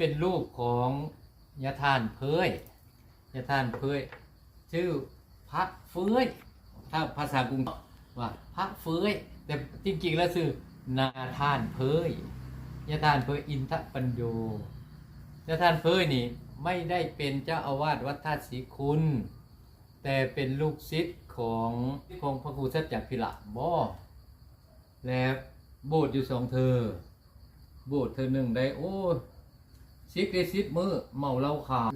ท่านเพยยาท่านเพยชื่อพระเฟยถ้าภาษากรุงว่าพระเฟยแต่จริงๆแล้วชื่อนาท่านเพยยาท่านเพยอินทปัญโยยาท่านเพยนี่ไม่ได้เป็นเจ้าอาวาสวัดธาตุศรีคุณ แต่เป็นลูกศิษย์ของของพระครูสัจจพิระบ่และโบสถ์อยู่สองเธอ โบสถ์เธอหนึ่งได้โอ้ ซิกได้ซิดมือเมาเหล้าขาว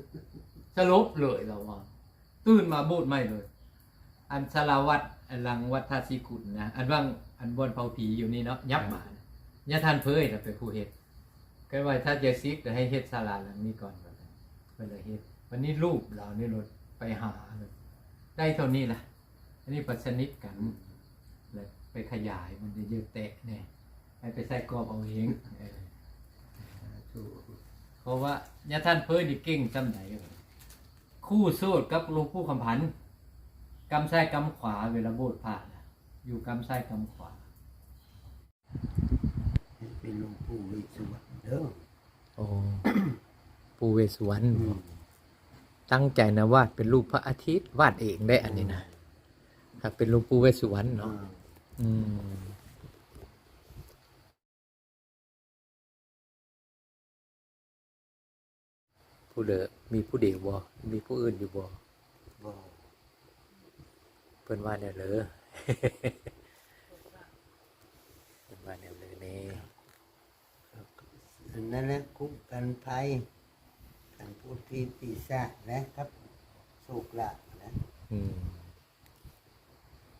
สลบเลยเราว่าตื่นมาบสถ์ใหม่เลย อันสาวัตอันหลังวัดท่าสีขุนนะอันว่างอันบอนเผาผีอยู่นี่เนาะยับมานะยาทานเพยนะเป็นผู้เฮ็ดก็ว่าถ้าจะซิกจะให้เฮ็ดศาลาหลังนี้ก่อนก็ได้ก็เลยเฮ็ดวันนี้รูปเรานี่รถไปหาเลยได้เท่านี้ล่ะอันนี้ปัสนิทกันเลยไปขยายมันจะเยอะแตะเนี่ยให้ไปใส่กรอบเอาเองถูก เพราะว่าญาท่านเพิ่นนี่เก่งจำไหนคู่สู้กับหลวงปู่คำพันธ์กำซ้ายกำขวาเวลาโบสถ์ผ่านน่ะอยู่กำซ้ายกำขวาเป็นหลวงปู่วิสุวรรณเด้อโอ้ ปู่เวสสุวรรณอืมตั้งใจนะวาดเป็นรูปพระอาทิตย์วาดเองได้อันนี้นะถ้าเป็นหลวงปู่เวสสุวรรณเนาะอ่าอืม ผู้เดอมีผู้เดียวบ่มีผู้อื่นอยู่บ่บอกเพิ่นว่าแนวเลยเพิ่นว่าแนวเลยนี่อันนั้นแหละคุ้มกันภัยกันพูดที่ปีศาจนะครับโชคลาภนะอืม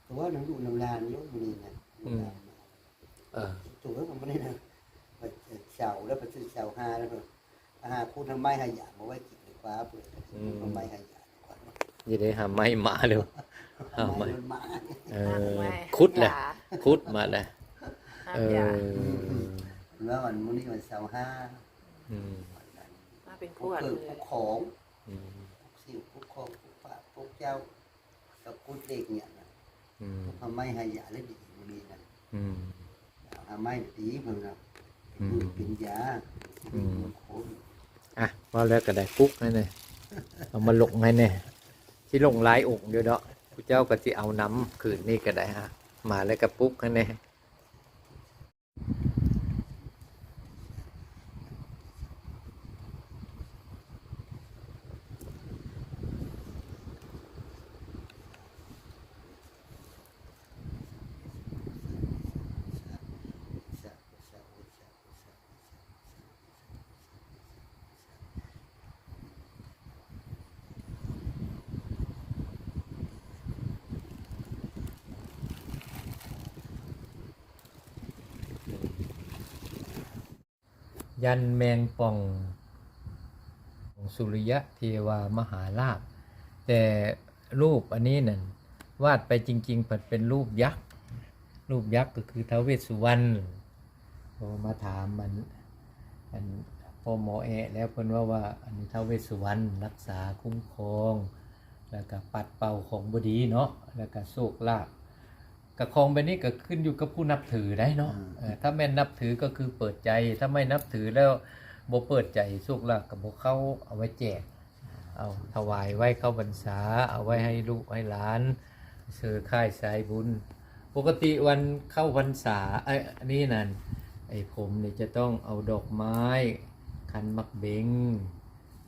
ตัวหนังดูน้ำลานยกมือนะอืมเออตัวมันไม่ได้นะไปเสาแล้วไปซื้อเสาห้าแล้วก็ หาคูทำไมหายามาไว้กินดีกว่าเปิดทำไมหายาดีกว่าอย่าได้หาไม้หมาเร็วหาไม้มันมาเอห้ามอไว้คุดแหละอย่าคุดมาแหละห้ามเออย่าอแล้ววันมื้อนี้วันเสาร์ห้าอืมวันนั้นมาเป็นพพววกดเกิเลดพวยกของอืมพวกสิวพวกของพวกปากพวกเจ้าตะกุดเด็กเนี่ยนะอืมทำไมหายาและดีมื้อนี้นะอืมทำไมดีเพิ่นน่ะอืมเป็นยา อะว่าแล้วก็ได้ปุ๊กให้เนี่ยเอามาลงให้เนี่ยที่ลงลายองค์เดียวเนาะผู้เจ้าก็จะเอาน้ำคืนนี่ก็ได้ฮะมาแล้วก็ปุ๊กให้เนี่ย ยันแมงป่องของสุริยะเทวามหาลาภแต่รูปอันนี้นั่นวาดไปจริงๆผัดเป็นรูปยักษ์ รูปยักษ์ก็คือท้าวเวสสุวรรณพอมาถามมันอันพ่อหมอแอะแล้วเพิ่นว่าว่าอันนี้ท้าวเวสสุวรรณรักษาคุ้มครอง แล้วก็ปัดเป่าของบดีเนาะแล้วก็โชคลาภ กระคองแบบนี้ก็ขึ้นอยู่กับผู้นับถือได้เนาะเออถ้าแม่นนับถือก็คือเปิดใจ ถ้าไม่นับถือแล้วบ่เปิดใจโชคลาภกับบ่เข้าเอาไว้แจก เอาถวายไว้เข้าพรรษา เอาไว้ให้ลูกให้หลานเสือค่ายสายบุญ ปกติวันเข้าพรรษาไอ้ยอันนี้นั่นไอ้ผมเนี่ยจะต้องเอาดอกไม้คันมักเบง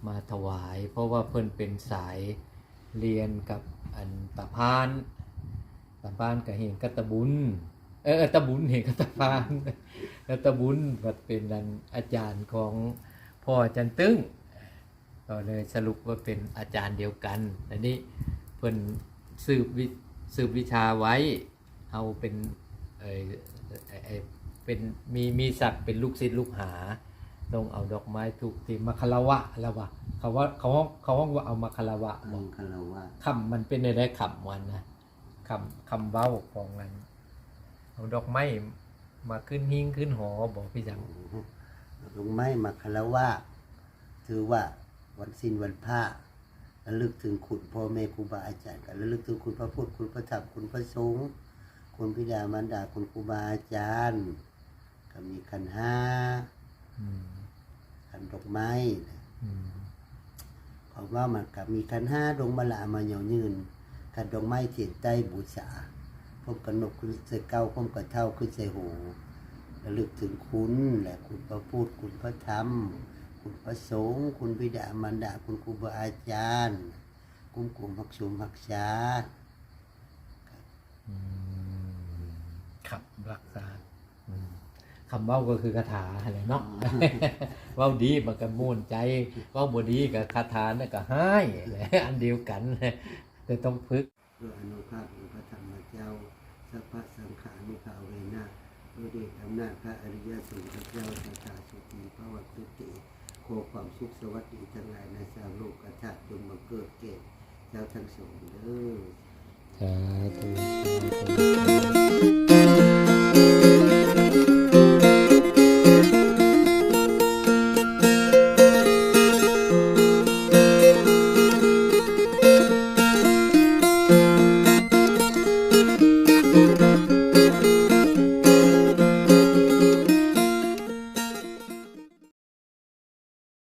มาถวาย เพราะว่าเพิ่นเป็นสายเรียนกับอันตาพาน ตาพานกับเห็นกัตตะบุญเออเออตะบุญเห็นกัตตะพานกัตตะบุญก็เป็นอันอาจารย์ของพ่ออาจารย์ตึ้งก็เลยสรุปว่าเป็นอาจารย์เดียวกันอันนี้เพิ่นสืบวิสืบวิชาไว้เอาเป็นเออเอ่อเอ่อเป็นมีมีศักดิ์เป็นลูกศิษย์ลูกหาต้องเอาดอกไม้ถูกตีมาคารวะแล้ววะเขาว่าเขาว่าเขาว่าเอามาคารวะมองคารวะคำมันเป็นในได้คำวันนะ คำคำเว้าของมันเอาดอกไม้มาขึ้นหิ้งขึ้นหอบอกพี่จังลงไม้มาคารวะถือว่าวันสิ้นวันพระระลึกถึงคุณพ่อแม่ครูบาอาจารย์กันระลึกถึงคุณพระพุทธคุณพระธรรมคุณพระสงฆ์คุณพิดามารดาคุณครูบาอาจารย์ก็มีขันห้าอืมขันดอกไม้อืมของว่ามันกับมีคันห้าดงมะละมาเหยายืน คันดงไม้เทียนใต้บูชาพมกระนกคุณใส่เก้าพมกระเท่าขึ้นใส่หูระลึกถึงคุณและคุณพระพูดคุณพระธรรม คุณพระสงฆ์คุณบิดามารดาคุณครูบาอาจารย์คุ้มกลุ่มพักชุมพักชาติอืมครับรักษาอืมคำเว้าก็คือคาถาอะไรเนาะเว้าดีมันก็ม่วนใจเว้าบ่ดีกับคาถานั่นก็ให้แหละอันเดียวกัน แต่ต้องพึกด้วยอนุภาพของพระธรรมเจ้าสัพพะสังขานุภาเวนะด้วยเดชอำนาจพระอริยสงฆ์พระเจ้าสตาสุขีพระวัตตุติโคความสุขสวัสดีทั้งหลายในชาวโลกกระชาติจงมาเกิดเกศเจ้าทั้งสองเด้อสาธุ